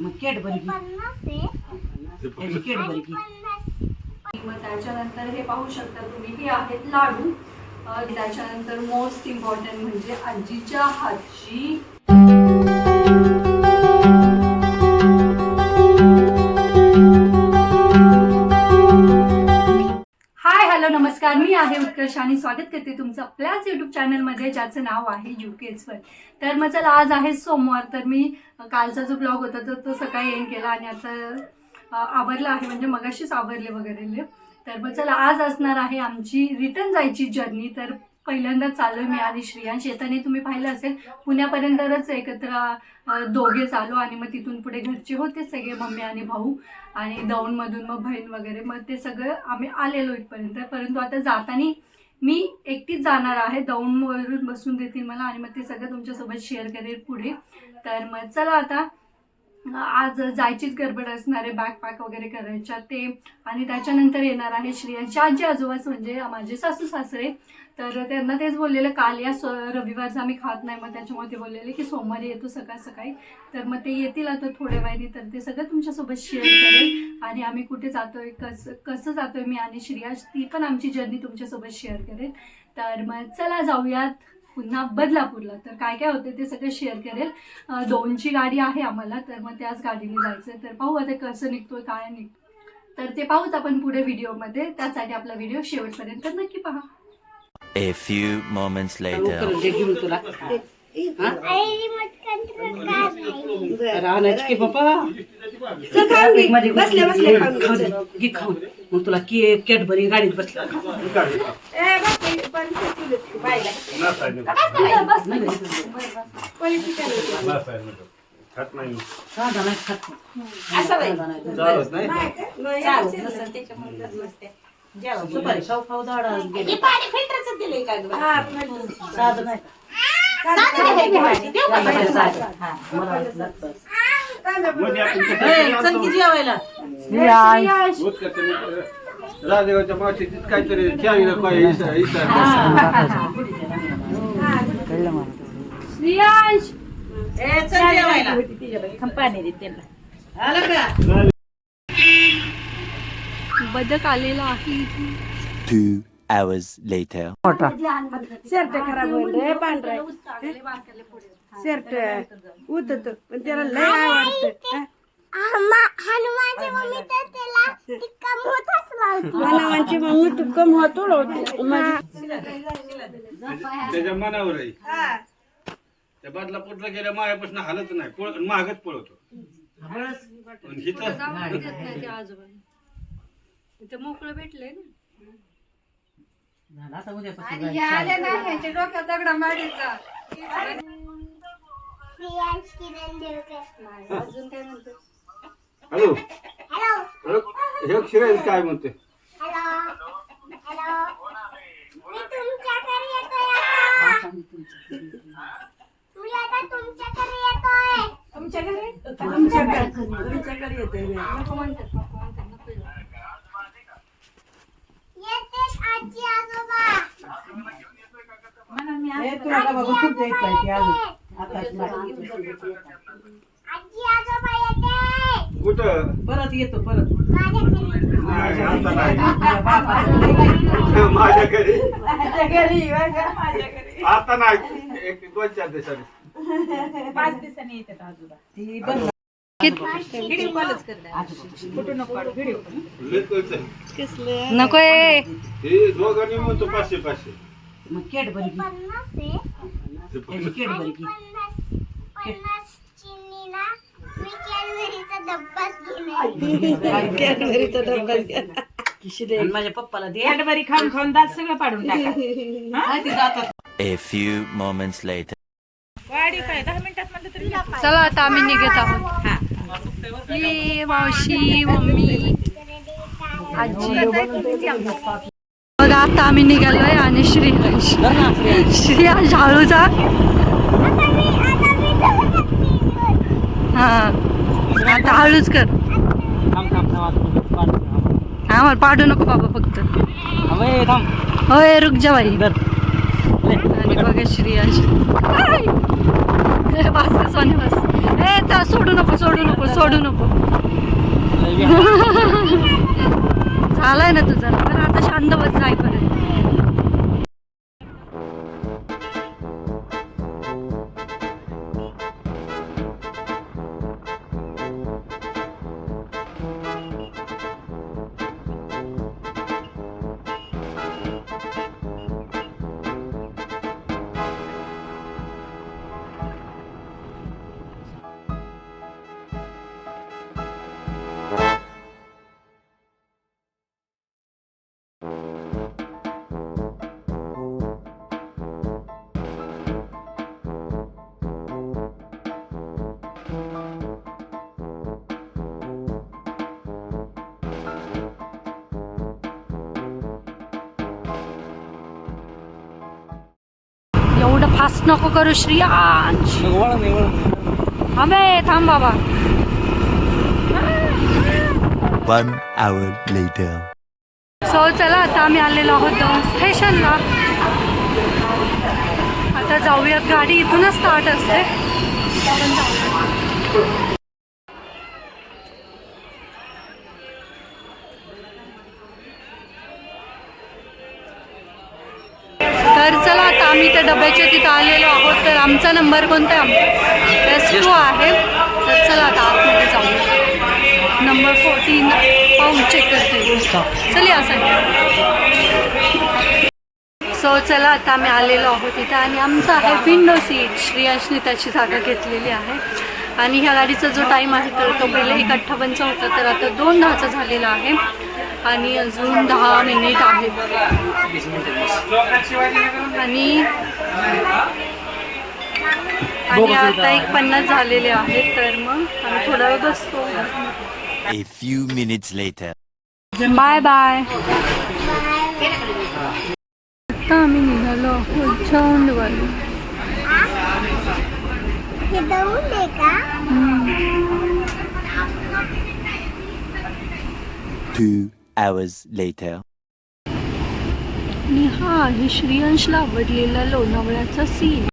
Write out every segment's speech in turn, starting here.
मग घे. पन्नास मग त्याच्यानंतर हे पाहू शकता तुम्ही हे आहेत लाडू. त्याच्यानंतर मोस्ट इम्पॉर्टंट म्हणजे आजीच्या हातची. नमस्कार मी आहे उत्कर्ष आणि स्वागत करते तुमचं आपल्याच युट्यूब चॅनलमध्ये ज्याचं नाव आहे यू वर तर मग चला आज आहे सोमवार तर मी कालचा जो ब्लॉग होता तर तो सकाळी एंड केला आणि आता आवरला आहे म्हणजे मगाशीच आवरले वगैरे. तर मग चला आज असणार आहे आमची रिटर्न जायची जर्नी तर पहिल्यांदा चाललोय मी आणि श्रियांश. येताना तुम्ही पाहिलं असेल पुण्यापर्यंतच एकत्र दोघे चालू आणि मग तिथून पुढे घरचे होते सगळे मम्मी आणि भाऊ. आणि दौंडमधून मग बहीण वगैरे. मग ते सगळं आम्ही आलेलो इथपर्यंत. परंतु आता जाताना मी एकटीच जाणार आहे. दौंडवरून बसून देतील मला आणि मग ते सगळं तुमच्यासोबत शेअर करेल पुढे. तर मग चला आता आज जायचीच गडबड असणार आहे पॅक वगैरे करायच्या ते. आणि त्याच्यानंतर येणार आहे श्रियांची आजी आजोबाच म्हणजे माझे सासू सासरे. तर त्यांना तेच बोललेलं काल या स रविवारचं आम्ही खात नाही. मग त्याच्यामुळे ते बोललेले की सोमवारी येतो सकाळ सकाळी. तर मग ते येतील आता थोड्या वेळाने तर ते सगळं तुमच्यासोबत शेअर करेल. आणि आम्ही कुठे जातोय कसं कसं जातोय मी आणि श्रियाश ती पण आमची जर्नी तुमच्यासोबत शेअर करेल. तर मग चला जाऊयात. पुन्हा बदलापूरला. तर काय काय होते ते सगळं शेअर करेल. दोनची गाडी आहे आम्हाला तर मग त्याच गाडीने जायचं तर पाहू आता कसं निघतोय काय निघतो तर ते पाहूच आपण पुढे व्हिडिओमध्ये. त्यासाठी आपला व्हिडिओ शेवटपर्यंत नक्की पहा. A few moments later. हा? राहण्याची की बाबा मध्ये बसल्या बसल्या खाऊन मग तुला के कॅडबरी गाडीत बसल्या नाही साधा नाही खात साधा नाही. चालत नाही सुपारी खाऊ खाऊ दाडा गेली. पाणी फिल्टरचं दिलंय का गं? साधं नाही साधं आहे की भाजी? देऊ का साधं, बाई? साधं. हा, मला लागतं. मध्ये आपण कसं ए, चल की जेवायला रोज करते मी. राजदेवाच्या मावशीत काहीतरी चांगलं काय इसा इसा श्रियांश! ए, चल जेवायला. आलं का? बदक आलेला आहे Two hours later. शर्ट खराब होईल पांढरा शर्ट उतत पण त्याला लय आवडतं हनुमानची मम्मी तर त्याला टिक्का मोठाच लावतो. हनुमानची मम्मी तू कम होतो त्याच्या मनावर आहे. त्या बादला पुटला गेल्या मायापासून हालत नाही. पळ मागच पळवतो पण हिथं आजोबा मोकळं भेटलंय ना. हे डोक्यात दगडा अजून काय म्हणतो? हॅलो. हॅलो. हॅलो. हे शिरायचं काय म्हणते? येते नको म्हणतात नको म्हणतात नको येऊ. येतेच आजी आजोबा. हे तुला का बाबा खूप द्यायचं आहे ते अजून. आता कुठं? परत येतो परत. माझ्या घरी. माझ्या घरी. बघा, माझ्या घरी. आता नाही. एक दोन चार दिवसांनी. पाच दिवसांनी येतात आजोबा. ती बंद. नकोय हे दोघांनी म्हणतो पाचशे पाचशे. मग. पन्नास आहे त्याची कॅडबरी घे. पन्नास पन्नास चिनीला मी कॅडबरीचा डब्बा घ्या. आणि माझ्या पप्पाला दे. कॅडबरी खाऊन खाऊन दात सगळं पाडून टाका. नाही ती जातात. A few moments later. गाडी काय दहा मिनिटात म्हणलं तरी. चला आता आम्ही निघत आहोत. ये मावशी मम्मी. आजी. बघा आता आम्ही निघालोय आणि श्रीयांश श्रीयांश हळूचा हा. आता हळूच कर. आम्हाला पाडू नको बाबा फक्त. होय रुक जा बाई. आणि बघा. श्रीयांश ए, बस रे, सोने बस. ए तर सोडू नको सोडू नको सोडू नको. झालाय ना तुझा. पण आता शांत बस जाय नको करू श्रियांश. थांबे थांब बाबा. One hour later. सो चला आता आम्ही आलेलो आहोत स्टेशनला. आता जाऊयात गाडी इथूनच स्टार्ट असते आपण जाऊया. तर चला आता आम्ही त्या डब्याच्या तिथं आलेलो आहोत. तर आमचा नंबर कोणता? आहे एस टू आहे. तर चला आता आतमध्ये जाऊ नंबर फोर्टीन पाहून चेक करते. चल या सो चला आता आम्ही आलेलो आहोत इथं. आणि आमचा आहे विंडो सीट श्रेयांशने त्याची जागा घेतलेली आहे. आणि ह्या गाडीचा जो टाईम आहे तर तो पहिले एक अठ्ठावन्नचा होता. तर आता दोन दहाचा झालेला आहे. आणि अजून दहा मिनिट आहे. आणि आणि आता एक पन्नास झालेले आहेत तर मग आम्ही थोडा वेळ बसतो. A few minutes later. Bye bye. आता आम्ही निघालो का? Two hours later. आणि हा आहे श्रीयांशला आवडलेला लोणावळ्याचा scene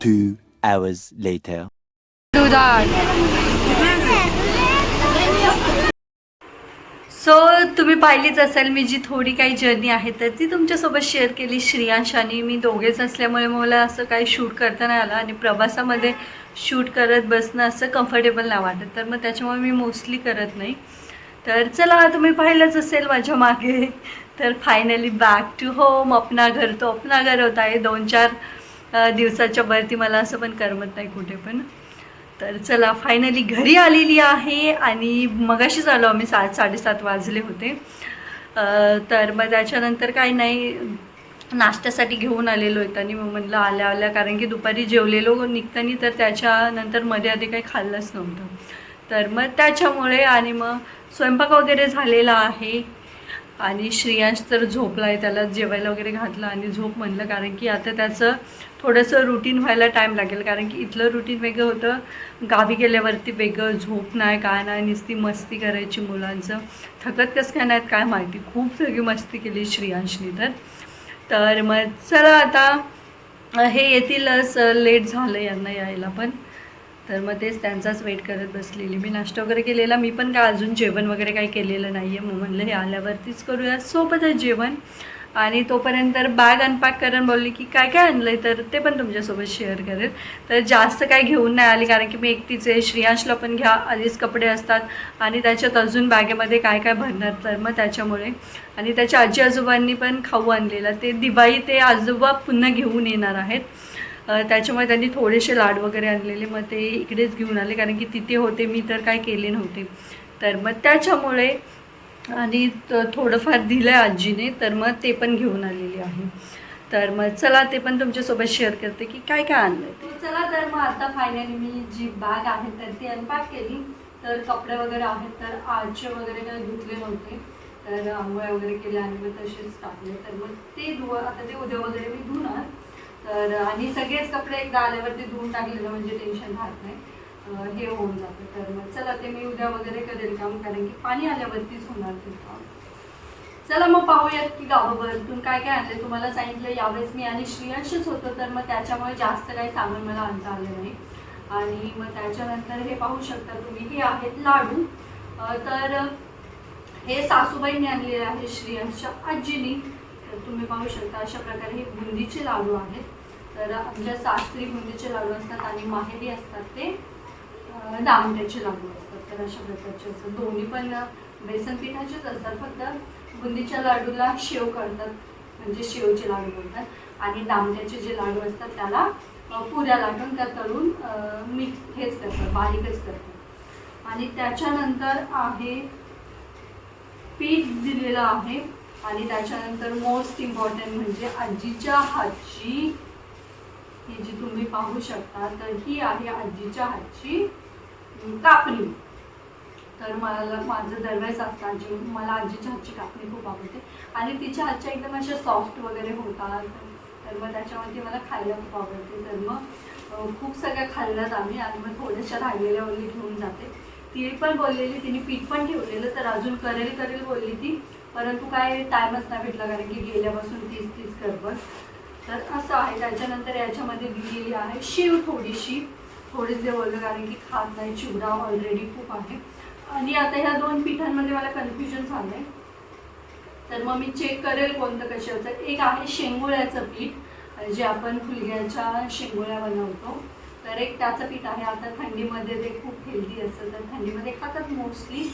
Two hours later. So तुम्ही पाहिलीच असेल मी जी थोडी काही जर्नी आहे तर ती तुमच्यासोबत शेअर केली. श्रियांश आणि मी दोघेच असल्यामुळे मला असं काही शूट करता नाही आलं आणि प्रवासामध्ये शूट करत बसणं असं कम्फर्टेबल नाही वाटत. तर मग त्याच्यामुळे मी मोस्टली करत नाही. तर चला तुम्ही पाहिलंच असेल माझ्या मागे. तर फायनली बॅक टू होम अपना घर तो अपना घर होता. आहे दोन चार दिवसाच्या वरती मला असं पण करमत नाही कुठे पण. तर चला फायनली घरी आलेली आहे आणि मगाशीच आलो आम्ही सात साडेसात वाजले होते. तर मग त्याच्यानंतर काही नाही नाश्त्यासाठी घेऊन आलेलो आहेत आणि मग म्हणलं आल्या आल्या कारण की दुपारी जेवलेलो निघताना तर त्याच्यानंतरमध्ये आधी काही खाल्लंच नव्हतं. तर मग त्याच्यामुळे आणि मग स्वयंपाक वगैरे झालेला आहे. आणि श्रेयांश तर झोपला आहे त्याला जेवायला वगैरे घातलं आणि झोप म्हणलं कारण की आता त्याचं थोडंसं रुटीन व्हायला टाईम लागेल कारण की इथलं रुटीन वेगळं होतं. गावी गेल्यावरती वेगळं झोप नाही काय नाही नुसती मस्ती करायची मुलांचं. थकत कसं काय नाहीत काय माहिती. खूप सगळी मस्ती केली श्रेयांशनी तर. तर मग चला आता हे येतीलच लेट झालं यांना यायला पण. तर मग तेच त्यांचाच वेट करत बसलेली. मी नाश्ता वगैरे केलेला. मी पण काय अजून जेवण वगैरे काही केलेलं नाही आहे मग म्हणलं हे आल्यावरतीच करूया. सोबतच जेवण. आणि तोपर्यंत तर बॅग अनपॅक करून बोलली की काय काय आणलं आहे तर ते पण तुमच्यासोबत शेअर करेल. तर जास्त काय घेऊन नाही आली कारण की मी एकटीच आहे. श्रेयांशला पण घ्या. आधीच कपडे असतात. आणि त्याच्यात अजून बॅगेमध्ये काय काय भरणार? तर मग त्याच्यामुळे. आणि त्याच्या आजी आजोबांनी पण खाऊ आणलेला. ते दिवाळी ते आजोबा पुन्हा घेऊन येणार आहेत. त्याच्यामुळे त्यांनी थोडेसे लाड वगैरे आणलेले मग ते इकडेच घेऊन आले कारण की तिथे होते मी तर काय केले नव्हते. तर मग त्याच्यामुळे आणि थोडंफार दिलं आहे आजीने तर मग ते पण घेऊन आलेली आहे. तर मग चला ते पण तुमच्यासोबत शेअर करते की काय काय आणलं ते. चला तर मग आता फायनली मी जी बॅग आहे तर ती अनपॅक केली. तर कपडे वगैरे आहेत तर आजचे वगैरे काही धुतले नव्हते. तर आंघोळ्या वगैरे केल्या आणि मग तसेच टाकले. तर मग ते धुवा आता ते उद्या वगैरे मी धुणार. तर आणि सगळेच कपडे एकदा आल्यावरती धुवून टाकलेलं म्हणजे टेन्शन राहत नाही. हे होऊन जातं. तर मग चला ते मी उद्या वगैरे करेल काम कारण की पाणी आल्यावरतीच होणार ते काम. चला मग पाहूयात की गावाभरातून काय काय आणले तुम्हाला सांगितलं यावेळेस मी आणि श्रियांशीच होतं तर मग त्याच्यामुळे जास्त काही सामान मला आणता आलं नाही. आणि मग त्याच्यानंतर हे पाहू शकता तुम्ही हे आहेत लाडू. तर हे सासूबाईंनी आणलेले आहे श्रियांशच्या आजीनी. तर तुम्ही पाहू शकता अशा प्रकारे हे बुंदीचे लाडू आहेत. तर आमच्या सासरी बुंदीचे लाडू असतात आणि माहेरी असतात ते दामट्याचे लाडू असतात. तर अशा प्रकारचे असतात. दोन्ही पण बेसन पिठाचेच असतात फक्त बुंदीच्या लाडूला शेव करतात. म्हणजे शेवचे लाडू बोलतात. आणि दामट्याचे जे लाडू असतात त्याला पुऱ्या लाटून त्या तळून मिक्स मीठ हेच करतात बारीकच करतात. आणि त्याच्यानंतर आहे पीठ दिलेलं आहे. आणि त्याच्यानंतर मोस्ट इम्पॉर्टंट म्हणजे आजीच्या हातची ही जी तुम्ही पाहू शकता तर ही आहे आजीच्या हातची कापणी. तर मला माझं दरवेळेस असतं आजी मला आजीच्या हातची कापणी खूप आवडते. आणि तिच्या हातच्या एकदम अशा सॉफ्ट वगैरे होतात तर मग त्याच्यामध्ये मला खायला खूप आवडते. तर मग खूप सगळ्या खाल्ल्यात आम्ही आणि मग थोड्याशा राहिलेल्या वगैरे घेऊन जाते. ती पण बोललेली तिने पीठ पण ठेवलेलं तर अजून करेल करेल बोलली ती. परंतु काय टाईमच नाही भेटला कारण की गेल्यापासून तीस तीस गडबड. तर असं आहे. त्याच्यानंतर याच्यामध्ये दिलेली आहे शेव थोडीशी. थोडीच दे कारण की खात नाही चिवडा ऑलरेडी खूप आहे. आणि आता ह्या दोन पिठांमध्ये मला कन्फ्युजन झालं आहे तर मग मी चेक करेल कोणतं कशाचं एक आहे शेंगोळ्याचं पीठ. जे आपण फुलग्याच्या शेंगोळ्या बनवतो. तर एक त्याचं पीठ आहे. आता थंडीमध्ये ते खूप हेल्दी असतं. तर थंडीमध्ये खातात मोस्टली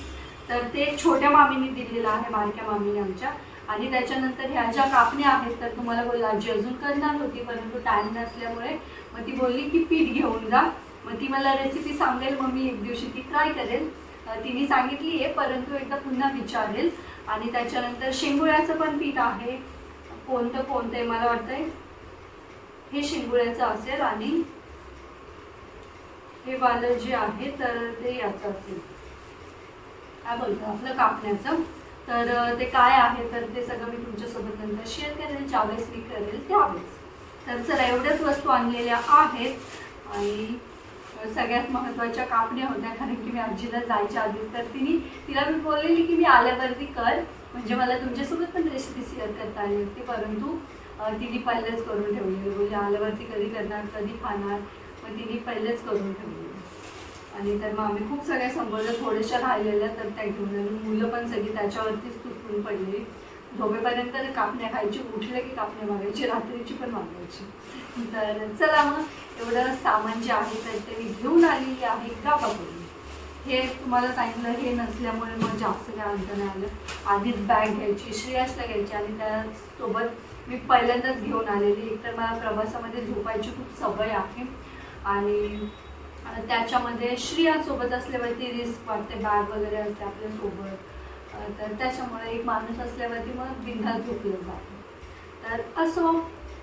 तर ते छोट्या मामीने दिलेलं आहे बारक्या मामीने आमच्या. आणि त्याच्यानंतर ह्या ज्या कापण्या आहेत तर तुम्हाला बोलला आजी अजून करणार होती परंतु टाईम नसल्यामुळे. मग ती बोलली की पीठ घेऊन जा. मग ती मला रेसिपी सांगेल मग मी एक दिवशी ती ट्राय करेल. तिने सांगितली आहे परंतु एकदा पुन्हा विचारेल. आणि त्याच्यानंतर शेंगुळ्याचं पण पीठ आहे. कोणतं कोणतं आहे मला वाटतंय? हे शेंगुळ्याचं असेल आणि हे वालं जे आहे तर ते याचं असेल. काय बोलतो आपलं कापण्याचं. तर ते काय आहे तर ते सगळं मी तुमच्यासोबत नंतर शेअर करेल ज्यावेळेस मी करेल त्यावेळेस. तर चला एवढ्याच वस्तू आणलेल्या आहेत. आणि सगळ्यात महत्त्वाच्या कापण्या होत्या कारण की मी आजीला जायच्या आधीच तर तिने तिला मी बोललेली की मी आल्यावरती कर. म्हणजे मला तुमच्यासोबत पण रेसिपी शेअर करता आली असती परंतु तिने पहिलेच करून ठेवलेली. म्हणजे आल्यावरती कधी करणार कधी खाणार मग तिने पहिलेच करून ठेवली आणि तर मग आम्ही खूप सगळ्या संपवल्या थोड्याशा राहिलेल्या तर त्या म्हणजे घेऊन मुलं पण सगळी त्याच्यावरतीच तुटून पडली. झोपेपर्यंत ते कापण्या खायची उठले की कापण्या मागायची रात्रीची पण मागायची. तर चला मग एवढं सामान जे आहे तर ते मी घेऊन आलेली आहे का बघून हे तुम्हाला सांगितलं हे नसल्यामुळे मग जास्त काय अंतर नाही आलं. आधीच बॅग घ्यायची श्रेयासला घ्यायची आणि त्यासोबत मी पहिल्यांदाच घेऊन आलेली. एकतर मला प्रवासामध्ये झोपायची खूप सवय आहे. आणि त्याच्यामध्ये श्रियासोबत असल्यावरती रिस्क वाटते बॅग वगैरे असते आपल्यासोबत. तर त्याच्यामुळे एक माणूस असल्यावरती मग बिंदास झोपलं जातं. तर असो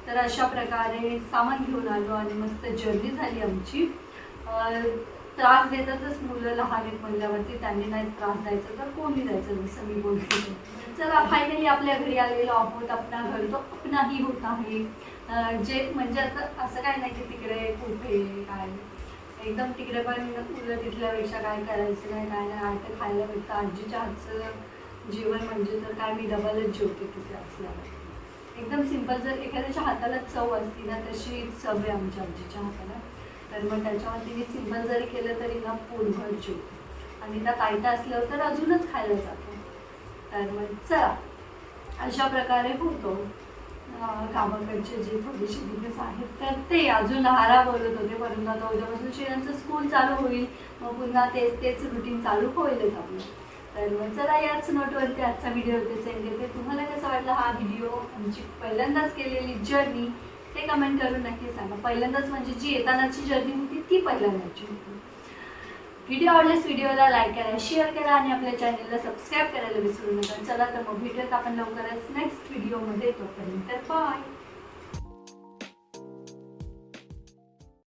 तर अशा प्रकारे सामान घेऊन आलो आणि मस्त जर्नी झाली आमची. त्रास देतातच मुलं लहान आहेत म्हणल्यावरती त्यांनी नाही त्रास द्यायचा तर कोणी द्यायचं जसं मी बोलते चला फायनली आपल्या घरी आलेलो आहोत आपला घर तो आपणाही होत आहे. जे म्हणजे आता असं काय नाही की तिकडे कुठे काय. एकदम तिकडे पण तुला तिथल्यापेक्षा काय करायचं नाही काय नाही आहे खायला भेटतं. आजीच्या हातचं जेवण म्हणजे तर काय मी डबलच जेवते तिथे असल्यावर. एकदम सिंपल जर एखाद्याच्या हाताला चव असती ना तशी चव आहे आमच्या आजीच्या हाताला. तर मग त्याच्यावर तिने सिंपल जरी केलं तरी ना पोटभर जेवते. आणि त्या ताईटा असल्यावर तर अजूनच खायला जातो. तर मग चला अशा प्रकारे होतो. गावाकडचे जे थोडेसे दिवस आहेत तर ते अजून हारा बोलत होते. परंतु आता उद्यापासून श्रेयांचं स्कूल चालू होईल. मग पुन्हा तेच तेच रुटीन चालू होईलच आपलं. तर मग चला याच नोटवरती आजचा व्हिडिओ होते सेंड देते तुम्हाला कसा वाटला हा व्हिडिओ आमची पहिल्यांदाच केलेली जर्नी ते कमेंट करून नक्की सांगा. पहिल्यांदाच म्हणजे जी येतानाची जर्नी होती ती पहिल्यांदाची होती. व्हिडिओ आवडल्यास व्हिडिओला लाईक करा शेअर करा आणि आपल्या चॅनलला सबस्क्राईब करायला विसरू नका. चला तर मग भेटूयात आपण लवकरच नेक्स्ट व्हिडिओमध्ये तोपर्यंत बाय